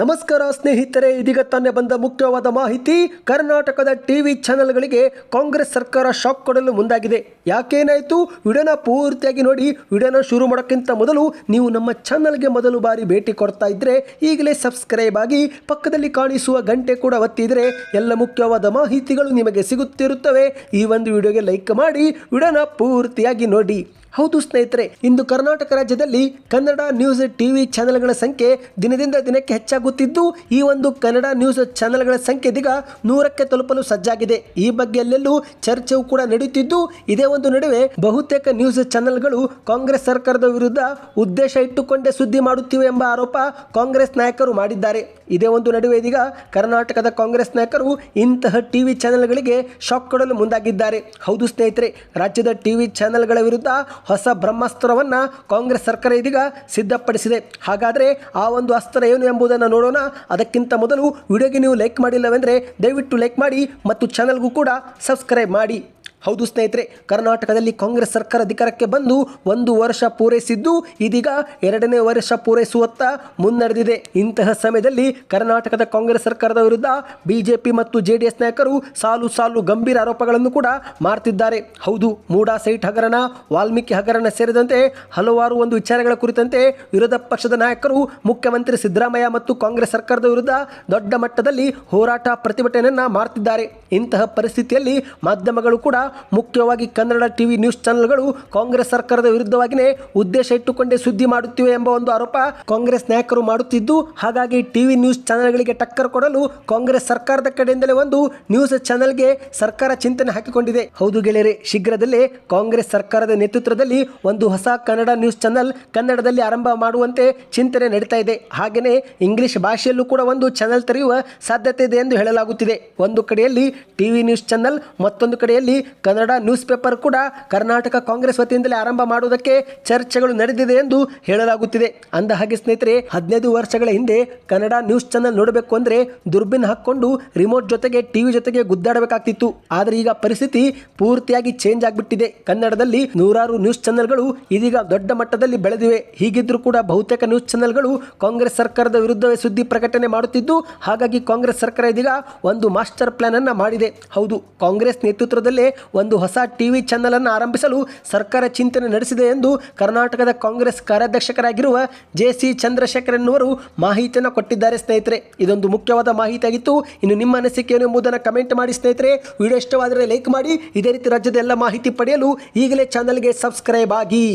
ನಮಸ್ಕಾರ ಸ್ನೇಹಿತರೆ, ಇದೀಗ ತಾನೇ ಬಂದ ಮುಖ್ಯವಾದ ಮಾಹಿತಿ, ಕರ್ನಾಟಕದ ಟಿವಿ ಚಾನೆಲ್ಗಳಿಗೆ ಕಾಂಗ್ರೆಸ್ ಸರ್ಕಾರ ಶಾಕ್ ಕೊಡಲು ಮುಂದಾಗಿದೆ. ಯಾಕೇನಾಯಿತು? ವಿಡಿಯೋನ ಪೂರ್ತಿಯಾಗಿ ನೋಡಿ, ವಿಡಿಯೋನ ಶುರು ಮಾಡೋಕ್ಕಿಂತ ಮೊದಲು ನೀವು ನಮ್ಮ ಚಾನಲ್ಗೆ ಮೊದಲು ಬಾರಿ ಭೇಟಿ ಕೊಡ್ತಾ ಇದ್ದರೆ ಈಗಲೇ ಸಬ್ಸ್ಕ್ರೈಬ್ ಆಗಿ ಪಕ್ಕದಲ್ಲಿ ಕಾಣಿಸುವ ಗಂಟೆ ಕೂಡ ಒತ್ತಿದರೆ ಎಲ್ಲ ಮುಖ್ಯವಾದ ಮಾಹಿತಿಗಳು ನಿಮಗೆ ಸಿಗುತ್ತಿರುತ್ತವೆ. ಈ ಒಂದು ವಿಡಿಯೋಗೆ ಲೈಕ್ ಮಾಡಿ, ವಿಡಿಯೋನ ಪೂರ್ತಿಯಾಗಿ ನೋಡಿ. ಹೌದು ಸ್ನೇಹಿತರೆ, ಇಂದು ಕರ್ನಾಟಕ ರಾಜ್ಯದಲ್ಲಿ ಕನ್ನಡ ನ್ಯೂಸ್ ಟಿವಿ ಚಾನೆಲ್ಗಳ ಸಂಖ್ಯೆ ದಿನದಿಂದ ದಿನಕ್ಕೆ ಹೆಚ್ಚಾಗುತ್ತಿದ್ದು, ಈ ಒಂದು ಕನ್ನಡ ನ್ಯೂಸ್ ಚಾನೆಲ್ಗಳ ಸಂಖ್ಯೆ ಇದೀಗ ನೂರಕ್ಕೆ ತಲುಪಲು ಸಜ್ಜಾಗಿದೆ. ಈ ಬಗ್ಗೆ ಎಲ್ಲೆಲ್ಲೂ ಚರ್ಚೆಯೂ ಕೂಡ ನಡೆಯುತ್ತಿದ್ದು, ಇದೇ ಒಂದು ನಡುವೆ ಬಹುತೇಕ ನ್ಯೂಸ್ ಚಾನೆಲ್ಗಳು ಕಾಂಗ್ರೆಸ್ ಸರ್ಕಾರದ ವಿರುದ್ಧ ಉದ್ದೇಶ ಇಟ್ಟುಕೊಂಡೇ ಸುದ್ದಿ ಮಾಡುತ್ತಿವೆ ಎಂಬ ಆರೋಪ ಕಾಂಗ್ರೆಸ್ ನಾಯಕರು ಮಾಡಿದ್ದಾರೆ. ಇದೇ ಒಂದು ನಡುವೆ ಇದೀಗ ಕರ್ನಾಟಕದ ಕಾಂಗ್ರೆಸ್ ನಾಯಕರು ಇಂತಹ ಟಿವಿ ಚಾನೆಲ್ಗಳಿಗೆ ಶಾಕ್ ಕೊಡಲು ಮುಂದಾಗಿದ್ದಾರೆ. ಹೌದು ಸ್ನೇಹಿತರೆ, ರಾಜ್ಯದ ಟಿವಿ ಚಾನೆಲ್ಗಳ ವಿರುದ್ಧ ಹೊಸ ಬ್ರಹ್ಮಾಸ್ತ್ರವನ್ನು ಕಾಂಗ್ರೆಸ್ ಸರ್ಕಾರ ಇದೀಗ ಸಿದ್ಧಪಡಿಸಿದೆ. ಹಾಗಾದರೆ ಆ ಒಂದು ಅಸ್ತ್ರ ಏನು ಎಂಬುದನ್ನು ನೋಡೋಣ. ಅದಕ್ಕಿಂತ ಮೊದಲು ವಿಡಿಯೋಗೆ ನೀವು ಲೈಕ್ ಮಾಡಿಲ್ಲವೆಂದರೆ ದಯವಿಟ್ಟು ಲೈಕ್ ಮಾಡಿ ಮತ್ತು ಚಾನಲ್ಗೂ ಕೂಡ ಸಬ್ಸ್ಕ್ರೈಬ್ ಮಾಡಿ. ಹೌದು ಸ್ನೇಹಿತರೆ, ಕರ್ನಾಟಕದಲ್ಲಿ ಕಾಂಗ್ರೆಸ್ ಸರ್ಕಾರ ಅಧಿಕಾರಕ್ಕೆ ಬಂದು ಒಂದು ವರ್ಷ ಪೂರೈಸಿದ್ದು ಇದೀಗ ಎರಡನೇ ವರ್ಷ ಪೂರೈಸುವತ್ತ ಮುನ್ನಡೆದಿದೆ. ಇಂತಹ ಸಮಯದಲ್ಲಿ ಕರ್ನಾಟಕದ ಕಾಂಗ್ರೆಸ್ ಸರ್ಕಾರದ ವಿರುದ್ಧ ಬಿಜೆಪಿ ಮತ್ತು ಜೆ ಡಿ ಎಸ್ ನಾಯಕರು ಸಾಲು ಸಾಲು ಗಂಭೀರ ಆರೋಪಗಳನ್ನು ಕೂಡ ಮಾಡ್ತಿದ್ದಾರೆ ಹೌದು, ಮೂಡಾ ಸೈಟ್ ಹಗರಣ, ವಾಲ್ಮೀಕಿ ಹಗರಣ ಸೇರಿದಂತೆ ಹಲವಾರು ಒಂದು ವಿಚಾರಗಳ ಕುರಿತಂತೆ ವಿರೋಧ ಪಕ್ಷದ ನಾಯಕರು ಮುಖ್ಯಮಂತ್ರಿ ಸಿದ್ದರಾಮಯ್ಯ ಮತ್ತು ಕಾಂಗ್ರೆಸ್ ಸರ್ಕಾರದ ವಿರುದ್ಧ ದೊಡ್ಡ ಮಟ್ಟದಲ್ಲಿ ಹೋರಾಟ ಪ್ರತಿಭಟನೆಯನ್ನ ಮಾಡ್ತಿದ್ದಾರೆ ಇಂತಹ ಪರಿಸ್ಥಿತಿಯಲ್ಲಿ ಮಾಧ್ಯಮಗಳು ಕೂಡ ಮುಖ್ಯವಾಗಿ ಕನ್ನಡ ಟಿವಿ ನ್ಯೂಸ್ ಚಾನೆಲ್ಗಳು ಕಾಂಗ್ರೆಸ್ ಸರ್ಕಾರದ ವಿರುದ್ಧವಾಗಿಯೇ ಉದ್ದೇಶ ಇಟ್ಟುಕೊಂಡೇ ಸುದ್ದಿ ಮಾಡುತ್ತಿವೆ ಎಂಬ ಒಂದು ಆರೋಪ ಕಾಂಗ್ರೆಸ್ ನಾಯಕರು ಮಾಡುತ್ತಿದ್ದು, ಹಾಗಾಗಿ ಟಿವಿ ನ್ಯೂಸ್ ಚಾನೆಲ್ಗಳಿಗೆ ಟಕ್ಕರ್ ಕೊಡಲು ಕಾಂಗ್ರೆಸ್ ಸರ್ಕಾರದ ಕಡೆಯಿಂದಲೇ ಒಂದು ನ್ಯೂಸ್ ಚಾನೆಲ್ಗೆ ಸರ್ಕಾರ ಚಿಂತನೆ ಹಾಕಿಕೊಂಡಿದೆ. ಹೌದು ಗೆಳೆಯರೆ, ಶೀಘ್ರದಲ್ಲೇ ಕಾಂಗ್ರೆಸ್ ಸರ್ಕಾರದ ನೇತೃತ್ವದಲ್ಲಿ ಒಂದು ಹೊಸ ಕನ್ನಡ ನ್ಯೂಸ್ ಚಾನೆಲ್ ಕನ್ನಡದಲ್ಲಿ ಆರಂಭ ಮಾಡುವಂತೆ ಚಿಂತನೆ ನಡೀತಾ ಇದೆ. ಹಾಗೆಯೇ ಇಂಗ್ಲಿಷ್ ಭಾಷೆಯಲ್ಲೂ ಕೂಡ ಒಂದು ಚಾನೆಲ್ ತೆರೆಯುವ ಸಾಧ್ಯತೆ ಇದೆ ಎಂದು ಹೇಳಲಾಗುತ್ತಿದೆ. ಒಂದು ಕಡೆಯಲ್ಲಿ ಟಿವಿ ನ್ಯೂಸ್ ಚಾನೆಲ್, ಮತ್ತೊಂದು ಕಡೆಯಲ್ಲಿ ಕನ್ನಡ ನ್ಯೂಸ್ ಪೇಪರ್ ಕೂಡ ಕರ್ನಾಟಕ ಕಾಂಗ್ರೆಸ್ ವತಿಯಿಂದಲೇ ಆರಂಭ ಮಾಡುವುದಕ್ಕೆ ಚರ್ಚೆಗಳು ನಡೆದಿದೆ ಎಂದು ಹೇಳಲಾಗುತ್ತಿದೆ. ಅಂದ ಹಾಗೆ ಸ್ನೇಹಿತರೆ, ಹದಿನೈದು ವರ್ಷಗಳ ಹಿಂದೆ ಕನ್ನಡ ನ್ಯೂಸ್ ಚಾನೆಲ್ ನೋಡಬೇಕು ಅಂದ್ರೆ ದುರ್ಬಿನ್ ಹಾಕೊಂಡು ರಿಮೋಟ್ ಜೊತೆಗೆ, ಟಿವಿ ಜೊತೆಗೆ ಗುದ್ದಾಡಬೇಕಾಗ್ತಿತ್ತು. ಆದರೆ ಈಗ ಪರಿಸ್ಥಿತಿ ಪೂರ್ತಿಯಾಗಿ ಚೇಂಜ್ ಆಗಿಬಿಟ್ಟಿದೆ. ಕನ್ನಡದಲ್ಲಿ ನೂರಾರು ನ್ಯೂಸ್ ಚಾನೆಲ್ಗಳು ಇದೀಗ ದೊಡ್ಡ ಮಟ್ಟದಲ್ಲಿ ಬೆಳೆದಿವೆ. ಹೀಗಿದ್ರೂ ಕೂಡ ಬಹುತೇಕ ನ್ಯೂಸ್ ಚಾನೆಲ್ಗಳು ಕಾಂಗ್ರೆಸ್ ಸರ್ಕಾರದ ವಿರುದ್ಧವೇ ಸುದ್ದಿ ಪ್ರಕಟಣೆ ಮಾಡುತ್ತಿದ್ದು, ಹಾಗಾಗಿ ಕಾಂಗ್ರೆಸ್ ಸರ್ಕಾರ ಇದೀಗ ಒಂದು ಮಾಸ್ಟರ್ ಪ್ಲಾನ್ ಅನ್ನ ಮಾಡಿದೆ. ಹೌದು, ಕಾಂಗ್ರೆಸ್ ನೇತೃತ್ವದಲ್ಲೇ ಒಂದು ಹೊಸ ಟಿವಿ ಚಾನೆಲ್ ಅನ್ನು ಆರಂಭಿಸಲು ಸರ್ಕಾರ ಚಿಂತನೆ ನಡೆಸಿದೆ ಎಂದು ಕರ್ನಾಟಕದ ಕಾಂಗ್ರೆಸ್ ಕಾರ್ಯಾಧ್ಯಕ್ಷರಾಗಿರುವ ಜೆ ಸಿ ಚಂದ್ರಶೇಖರ್ ಎನ್ನುವರು ಮಾಹಿತಿಯನ್ನು ಕೊಟ್ಟಿದ್ದಾರೆ ಸ್ನೇಹಿತರೆ. ಇದೊಂದು ಮುಖ್ಯವಾದ ಮಾಹಿತಿಯಾಗಿತ್ತು. ಇನ್ನು ನಿಮ್ಮ ಅನಿಸಿಕೆ ಎಂಬುದನ್ನು ಕಮೆಂಟ್ ಮಾಡಿ ಸ್ನೇಹಿತರೆ. ವಿಡಿಯೋ ಇಷ್ಟವಾದರೆ ಲೈಕ್ ಮಾಡಿ. ಇದೇ ರೀತಿ ರಾಜ್ಯದ ಎಲ್ಲ ಮಾಹಿತಿ ಪಡೆಯಲು ಈಗಲೇ ಚಾನಲ್ಗೆ ಸಬ್ಸ್ಕ್ರೈಬ್ ಆಗಿ.